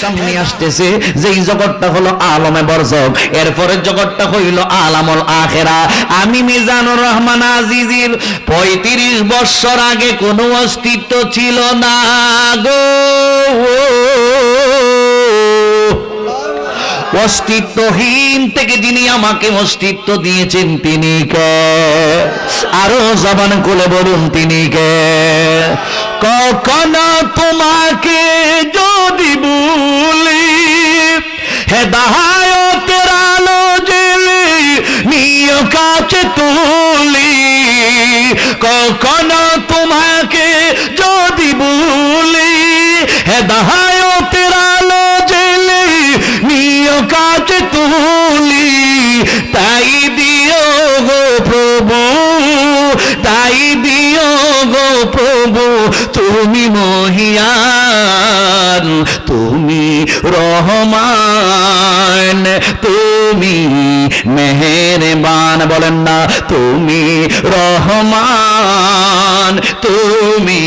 সামনে আসতেছে, যেই জগৎটা হলো আলমে বরজক এরপরে জগৎটা হইল আলামল আখেরা। আমি মিজানুর রহমান আজিজির পঁয়ত্রিশ বৎসর আগে কোনো অস্তিত্ব ছিল না গো। অস্তিত্বহীন থেকে যিনি আমাকে অস্তিত্ব দিয়েছেন তিনি কে? আরও জবান কোলে বলুন তিনি কে? কখনো তোমাকে যদি বলি হেদায়তের আলো জেলে নিয় কাছে তুলি, কখনো তোমাকে যদি বলি হেদায়তের আলো জেলে নিয় কাছে তুলি, তাই প্রভু, তুমি মহিয়ান, তুমি রহমান, তুমি মেহেরবান, বলেন না, তুমি রহমান, তুমি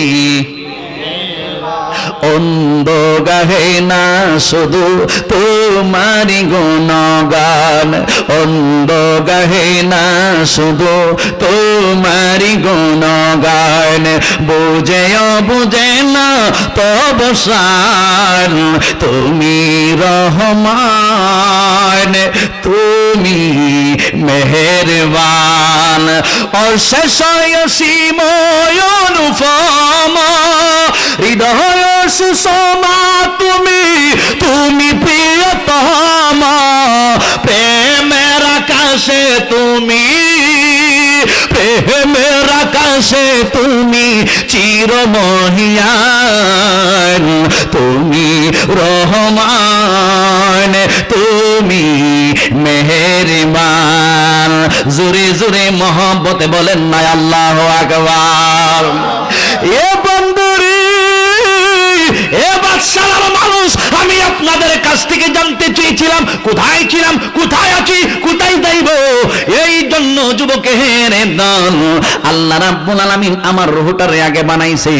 অন্ধ গাহে না শুধু তোমারি গুণগান অন্ধ গাহে না শুধু তোমারি গুণগান। বুঝেও বুঝে না তব সার, তুমি রহমান, তুমি মেহেরবান। অশেষ সীময় অনুপম, হৃদয় সুষমা প্রেমের আকাশে তুমি চিরমহিয়ান। তুমি রহমান, তুমি মেহেরবান। জোরে জোরে মহব্বতে বলেন না, আল্লাহ আকবার। এ বন্ধুরে এ বাদশালার মানুষ, আমি আপনাদের কাছ থেকে জানতে চেয়েছিলাম, কোথায় ছিলাম, কোথায় আছি, কোথায় যাইব এই জন্য যুবকে হেরে দান আল্লাহ রাব্বুল আলামিন আমার রুহটারে আগে বানাইছে।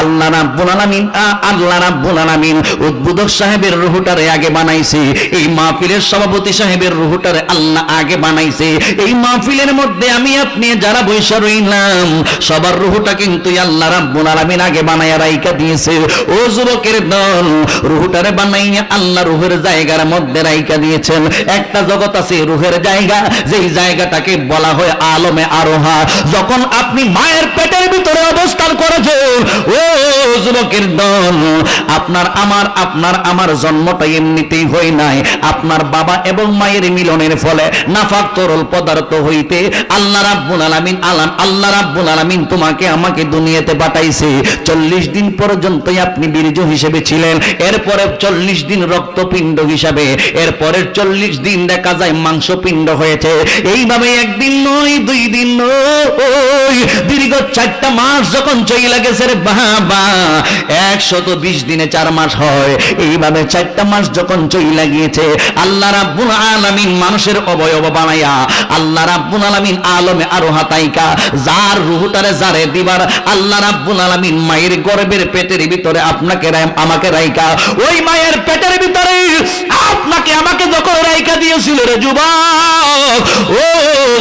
আল্লাহ রাব্বুল আলামিন আল্লাহ রাব্বুল আলামিন উদ্বোধক সাহেবের রুহটারে আগে বানাইছে। এই মাহফিলের সভাপতি সাহেবের রুহটারে আল্লাহ আগে বানাইছে। এই মাহফিলের মধ্যে আমি আপনি যারা বৈশা রইলাম, সবার রুহটা কিন্তু আল্লাহ রাব্বুল আলামিন আগে বানায়া রাইকা দিয়েছে। ও যুবকের দল, রুহটারে বানাইয়া আল্লাহ রুহের জায়গার মধ্যে রাইকা দিয়েছেন। একটা জগৎ আছে রুহের জায়গা যেই জায়গাটাকে বলা হয় আলমে আরোহা, যখন আপনি মায়ের পেটের ভিতরে অবস্থান করেছেন, ও যুবকের দল, আপনার আমার আপনার আমার জন্মটা এমনিতেই হয় নাই। আপনার বাবা এবং মায়ের মিলনের ফলে নাফাক তরল পদার্থ হইতে আল্লাহ রাব্বুল আলামিন আলাম আল্লাহ রাব্বুল আলামিন তোমাকে আমাকে দুনিয়াতে পাঠাইছে। চল্লিশ দিন পর্যন্তই আপনি বীর্য হিসেবে ছিলেন, এরপরে চল্লিশ দিন রক্তপিণ্ড হিসাবে, এরপরের চল্লিশ দিন দেখা যায় মাংসপিণ্ড হয়েছে। এইভাবে একদিন নয় দুই দিন নয় চারটা মাস যখন চইলা গেছে রে বাবা, একশত বিশ দিনে চার মাস হয়। এইভাবে চারটা মাস যখন চইলা গিয়েছে, আল্লাহ রাব্বুল আলামিন মানুষের অবয়ব বানাইয়া, আল্লাহ রাব্বুল আলামিন আলমে আরও হাতাইকা যার রুহুটারে যারে দিবার, আল্লাহ রাব্বুল আলামিন মায়ের গর্ভের পেটের ভিতরে আপনাকে আমাকে রাইকা ওই মায়ের পেটের ভিতরে আপনাকে, আমাকে যখন রাইকা দিয়েছিল রে যুবক, ও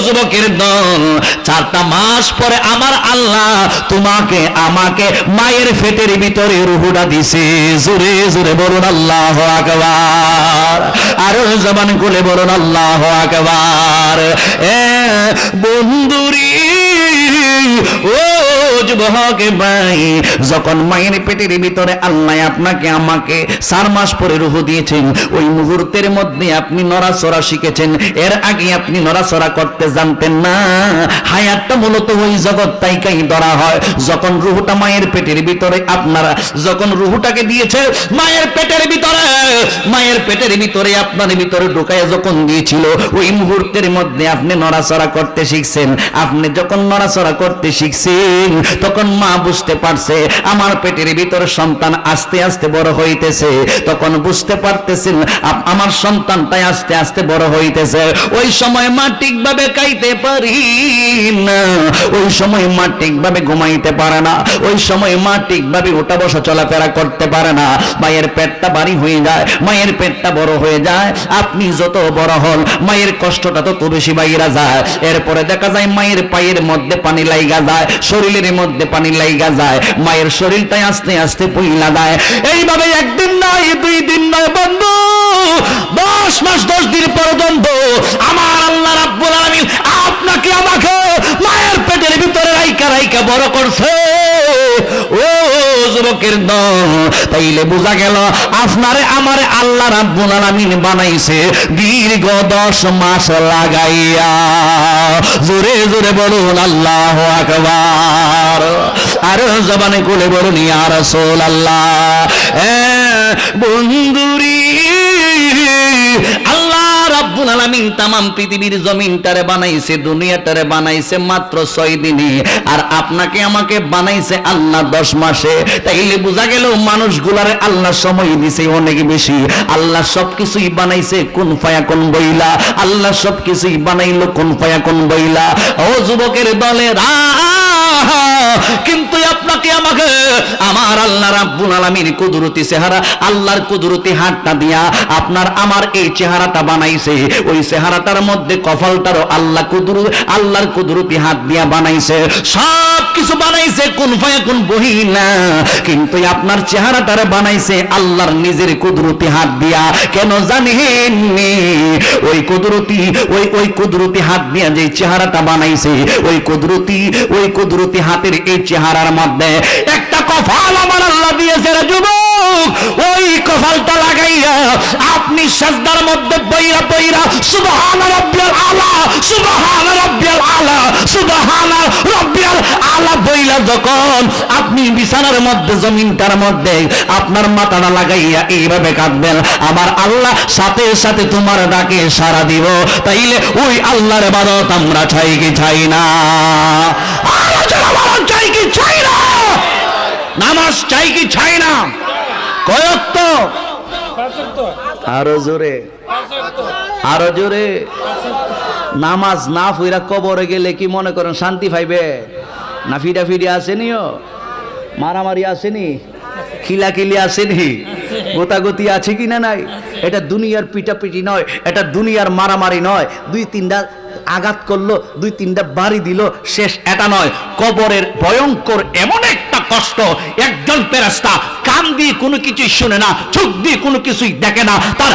যুবকের দল, চারটা মাস পরে আমার আল্লাহ তোমাকে, আমাকে মায়ের ফেটের ভিতরে রুহুটা দিছে। জোরে জোরে বলুন আল্লাহ আকবার। আরও জবান খুলে বলুন আল্লাহ আকবার। ও যুবক ভাই, যখন মায়ের পেটের ভিতরে আল্লাহ আপনাকে, আমাকে চার মাস পরে রুহু দিয়েছেন, ওই মুহূর্তের মধ্যে আপনি নড়াচড়া শিখেছেন, এর আগে আপনি নড়াচড়া করতে জানতেন না। হায়াতটা মূলত ওই জগৎ তাইকাই ধরা হয়। যখন রুহুটা মায়ের পেটের ভিতরে আপনারা, যখন রুহুটাকে দিয়েছে মায়ের পেটের ভিতরে, মায়ের পেটের ভিতরে আপনার ভিতরে ঢুকায় যখন দিয়েছিল, ওই মুহূর্তের মধ্যে আপনি নড়াচড়া করতে শিখছেন। আপনি যখন নড়াচড়া করতে শিখছেন, তখন মা বুঝতে পারছে আমার পেটের ভিতর সন্তান আস্তে আস্তে বড় হইতেছে, তখন বুঝতে পারতেছেন আমার সন্তানটাই আস্তে আস্তে বড় হইতেছে। ওই সময় মা ঠিকভাবে খাইতে পারি না, ওই সময় মা ঠিকভাবে ঘুমাইতে পারে না, ওই সময় মা ঠিকভাবে ওঠা বসা চলাফেরা করতে পারে না। মায়ের পেটটা বাড়ি হয়ে যায়, মায়ের পেটটা বড় হয়ে যায়, আপনি যত বড় হন, মায়ের কষ্টটা তত বেশি বাইরা যায়। এরপরে দেখা যায় মায়ের পায়ের মধ্যে পানি লাইগা যায়, শরীরের মধ্যে পানি লাইগা যায়, মায়ের শরীরটাই আস্তে আস্তে পইলা যায়। এইভাবে একদিন নয়, দুই দিন নয়, বন্ধু, দশ মাস, দশ দিন পর্যন্ত আমার আল্লাহ রাব্বুল আলামিন আপনাকে আমাকে মায়ের পেটের ভিতরে রাইকা রাইকা বড় করছে। যুবকের দল। তাইলে বোঝা গেল, আপনারে আমারে আল্লাহ রাব্বুল আলামিন বানাইছে দীর্ঘ দশ মাস লাগাইয়া। জোরে জোরে বলুন, আল্লাহ আকবার। আর জবানে কোলে বলুন, ইয়া রাসূলুল্লাহ। এ বন্ধুরি আল্লাহ রাব্বুল আলামিন তামাম পৃথিবীর জমিনটারে বানাইছে, দুনিয়াটারে বানাইছে মাত্র ছয় দিনে। আর আপনাকে আমাকে বানাইছে আল্লাহ দশ মাসে। তাইলে বোঝা গেল মানুষগুলারে আল্লাহ সময় দিছে অনেক বেশি। আল্লাহ সবকিছুই বানাইছে কোন ফায়া, কোন বইলা। আল্লাহ সবকিছুই বানাইলো কোন ফায়া, কোন বইলা। ও যুবকের দলের কিন্তু আপনাকে আমাকে, আমার আল্লাহ রাব্বুল আলামিন কুদরতি চেহারা, আল্লাহর কুদরতি হাতটা দিয়া আপনার আমার এই চেহারাটা বানাইছে। ওই চেহারাটার মধ্যে কপালটারও আল্লাহ কুদরু, আল্লাহর কুদরতি হাত দিয়া বানাইছে। সব কিছু বানাইছে, কোন ফায়া কোন বহিনা কিন্তু আপনার চেহারাটার বানাইছে আল্লাহর নিজের কুদরতি হাত দিয়া। কেন জানেন ওই কুদরতি, ওই ওই কুদরতি হাত দিয়া যে চেহারাটা বানাইছে, ওই কুদরতি ওই কুদরতি হাতের এই চেহারার মধ্যে একটা কফাল আমার আল্লাহ দিয়েছে রে যুবক। ওই কফালটা লাগাইয়া আপনি সাজদার মধ্যে বইরা বইরা সুবহান রাব্বিয়াল আলা, সুবহান রাব্বিয়াল আলা, সুবহান রাব্বিয়াল আলা বইলা যখন আপনি বিছানার মধ্যে, জমিনটার মধ্যে আপনার মাথাটা লাগাইয়া এইভাবে কাঁদবেন, আমার আল্লাহ সাথে সাথে তোমার ডাকে সারা দিব, তাইলে ওই আল্লাহর বাদত আমরা চাই কি চাই না? চাই কি চাই না? নামাজ চাই কি চাই না? কয়ত্ত? আরও জোরে। আরও জোরে। নামাজ না ফিরা কবরে গেলে কি মনে করেন শান্তি পাইবে? না ফিরা ফিরে আসেনিও? মারামারি আসেনি? খিলাখিলি আসেনি? গোতাগতি আছে কি না নাই এটা দুনিয়ার পিটাপিটি নয় এটা দুনিয়ার মারামারি নয়। দুই তিনটা আঘাত করল দুই তিনটা বাড়ি দিল শেষ এটা নয়। কবরের ভয়ঙ্কর এমন একটা কষ্ট একজন পেরাস্তা কান দিয়ে কোনো কিছুই শুনে না চোখ দিয়ে কোনো কিছুই দেখে না তার